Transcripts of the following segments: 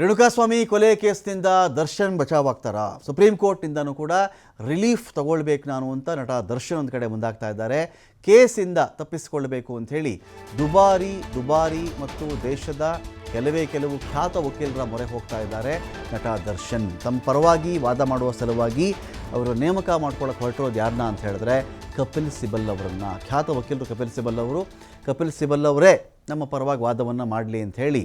ರೇಣುಕಾಸ್ವಾಮಿ ಕೊಲೆ ಕೇಸ್ನಿಂದ ದರ್ಶನ್ ಬಚಾವಾಗ್ತಾರಾ? ಸುಪ್ರೀಂ ಕೋರ್ಟ್ನಿಂದನೂ ಕೂಡ ರಿಲೀಫ್ ತಗೊಳ್ಬೇಕು ನಾನು ಅಂತ ನಟ ದರ್ಶನ್ ಒಂದು ಕಡೆ ಮುಂದಾಗ್ತಾ ಇದ್ದಾರೆ. ಕೇಸಿಂದ ತಪ್ಪಿಸಿಕೊಳ್ಬೇಕು ಅಂಥೇಳಿ ದುಬಾರಿ ದುಬಾರಿ ಮತ್ತು ದೇಶದ ಕೆಲವೇ ಕೆಲವು ಖ್ಯಾತ ವಕೀಲರ ಮೊರೆ ಹೋಗ್ತಾ ಇದ್ದಾರೆ. ನಟ ದರ್ಶನ್ ತಮ್ಮ ಪರವಾಗಿ ವಾದ ಮಾಡುವ ಸಲುವಾಗಿ ಅವರು ನೇಮಕ ಮಾಡ್ಕೊಳ್ಳೋಕೆ ಹೊರಟಿರೋದು ಯಾರನ್ನ ಅಂತ ಹೇಳಿದ್ರೆ ಕಪಿಲ್ ಸಿಬಲ್ ಅವರನ್ನ. ಖ್ಯಾತ ವಕೀಲರು ಕಪಿಲ್ ಸಿಬಲ್ ಅವರು. ಕಪಿಲ್ ಸಿಬಲ್ ಅವರೇ ನಮ್ಮ ಪರವಾಗಿ ವಾದವನ್ನು ಮಾಡಲಿ ಅಂತ ಹೇಳಿ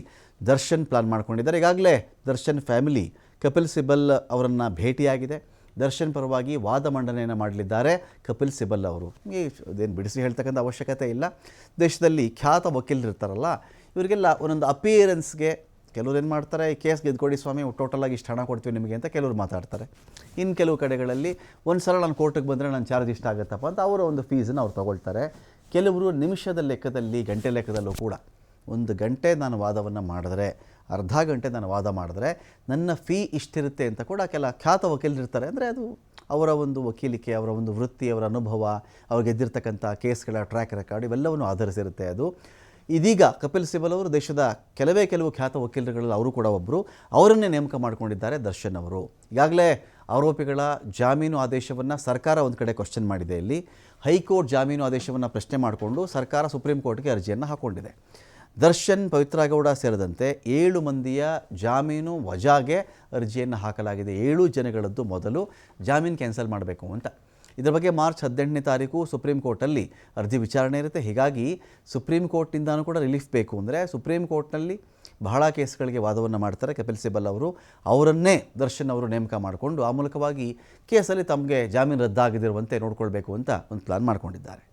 ದರ್ಶನ್ ಪ್ಲಾನ್ ಮಾಡ್ಕೊಂಡಿದ್ದಾರೆ. ಈಗಾಗಲೇ ದರ್ಶನ್ ಫ್ಯಾಮಿಲಿ ಕಪಿಲ್ ಸಿಬಲ್ ಅವರನ್ನು ಭೇಟಿಯಾಗಿದೆ. ದರ್ಶನ್ ಪರವಾಗಿ ವಾದ ಮಂಡನೆಯನ್ನು ಮಾಡಲಿದ್ದಾರೆ ಕಪಿಲ್ ಸಿಬಲ್ ಅವರು. ಇದೇನು ಬಿಡಿಸಿ ಹೇಳ್ತಕ್ಕಂಥ ಅವಶ್ಯಕತೆ ಇಲ್ಲ. ದೇಶದಲ್ಲಿ ಖ್ಯಾತ ವಕೀಲರು ಇರ್ತಾರಲ್ಲ ಇವರಿಗೆಲ್ಲ ಒಂದೊಂದು ಅಪಿಯರೆನ್ಸ್ಗೆ ಕೆಲವ್ರು ಏನು ಮಾಡ್ತಾರೆ, ಈ ಕೇಸ್ ಗೆದ್ಕೊಡಿ ಸ್ವಾಮಿ ಟೋಟಲಾಗಿ ಇಷ್ಟು ಹಣ ಕೊಡ್ತೀವಿ ನಿಮಗೆ ಅಂತ ಕೆಲವರು ಮಾತಾಡ್ತಾರೆ. ಇನ್ನು ಕೆಲವು ಕಡೆಗಳಲ್ಲಿ ಒಂದು ಸಲ ನಾನು ಕೋರ್ಟಿಗೆ ಬಂದರೆ ನನ್ನ ಚಾರ್ಜ್ ಇಷ್ಟ ಆಗುತ್ತಪ್ಪ ಅಂತ ಅವರ ಒಂದು ಫೀಸನ್ನು ಅವ್ರು ತೊಗೊಳ್ತಾರೆ. ಕೆಲವರು ನಿಮಿಷದ ಲೆಕ್ಕದಲ್ಲಿ, ಗಂಟೆ ಲೆಕ್ಕದಲ್ಲೂ ಕೂಡ ಒಂದು ಗಂಟೆ ನಾನು ವಾದವನ್ನು ಮಾಡಿದ್ರೆ, ಅರ್ಧ ಗಂಟೆ ನಾನು ವಾದ ಮಾಡಿದ್ರೆ ನನ್ನ ಫೀ ಇಷ್ಟಿರುತ್ತೆ ಅಂತ ಕೂಡ ಕೆಲ ಖ್ಯಾತ ವಕೀಲರಿರ್ತಾರೆ ಅಂದರೆ ಅದು ಅವರ ಒಂದು ವಕೀಲಿಕೆ, ಅವರ ಒಂದು ವೃತ್ತಿ, ಅವರ ಅನುಭವ, ಅವ್ರು ಗೆದ್ದಿರ್ತಕ್ಕಂಥ ಕೇಸ್ಗಳ ಟ್ರ್ಯಾಕ್ ರೆಕಾರ್ಡ್ ಇವೆಲ್ಲವನ್ನು ಆಧರಿಸಿರುತ್ತೆ ಅದು. ಇದೀಗ ಕಪಿಲ್ ಸಿಬಲ್ ಅವರು ದೇಶದ ಕೆಲವೇ ಕೆಲವು ಖ್ಯಾತ ವಕೀಲರುಗಳಲ್ಲಿ ಅವರು ಕೂಡ ಒಬ್ಬರು ಅವರನ್ನೇ ನೇಮಕ ಮಾಡಿಕೊಂಡಿದ್ದಾರೆ ದರ್ಶನ್ ಅವರು. ಈಗಾಗಲೇ ಆರೋಪಿಗಳ ಜಾಮೀನು ಆದೇಶವನ್ನು ಸರ್ಕಾರ ಒಂದು ಕಡೆ ಕ್ವಶನ್ ಮಾಡಿದೆ ಇಲ್ಲಿ. ಹೈಕೋರ್ಟ್ ಜಾಮೀನು ಆದೇಶವನ್ನು ಪ್ರಶ್ನೆ ಮಾಡಿಕೊಂಡು ಸರ್ಕಾರ ಸುಪ್ರೀಂ ಕೋರ್ಟ್ಗೆ ಅರ್ಜಿಯನ್ನು ಹಾಕ್ಕೊಂಡಿದೆ ದರ್ಶನ್, ಪವಿತ್ರಗೌಡ ಸೇರಿದಂತೆ ಏಳು ಮಂದಿಯ ಜಾಮೀನು ವಜಾಗೆ ಅರ್ಜಿಯನ್ನು ಹಾಕಲಾಗಿದೆ. ಏಳು ಜನಗಳದ್ದು ಮೊದಲು ಜಾಮೀನು ಕ್ಯಾನ್ಸಲ್ ಮಾಡಬೇಕು ಅಂತ. ಇದರ ಬಗ್ಗೆ ಮಾರ್ಚ್ ಹದಿನೆಂಟನೇ ತಾರೀಕು ಸುಪ್ರೀಂ ಕೋರ್ಟಲ್ಲಿ ಅರ್ಜಿ ವಿಚಾರಣೆ ಇರುತ್ತೆ. ಹೀಗಾಗಿ ಸುಪ್ರೀಂ ಕೋರ್ಟಿಂದನೂ ಕೂಡ ರಿಲೀಫ್ ಬೇಕು ಅಂದರೆ ಸುಪ್ರೀಂ ಕೋರ್ಟ್ನಲ್ಲಿ ಬಹಳ ಕೇಸ್ಗಳಿಗೆ ವಾದವನ್ನು ಮಾಡ್ತಾರೆ. ಕಪಿಲ್ ಸಿಬಲ್ ಅವರು ಅವರನ್ನೇ ದರ್ಶನ್ ಅವರು ನೇಮಕ ಮಾಡಿಕೊಂಡು ಆ ಮೂಲಕವಾಗಿ ಕೇಸಲ್ಲಿ ತಮಗೆ ಜಾಮೀನು ರದ್ದಾಗದಿರುವಂತೆ ನೋಡ್ಕೊಳ್ಬೇಕು ಅಂತ ಒಂದು ಪ್ಲಾನ್ ಮಾಡ್ಕೊಂಡಿದ್ದಾರೆ.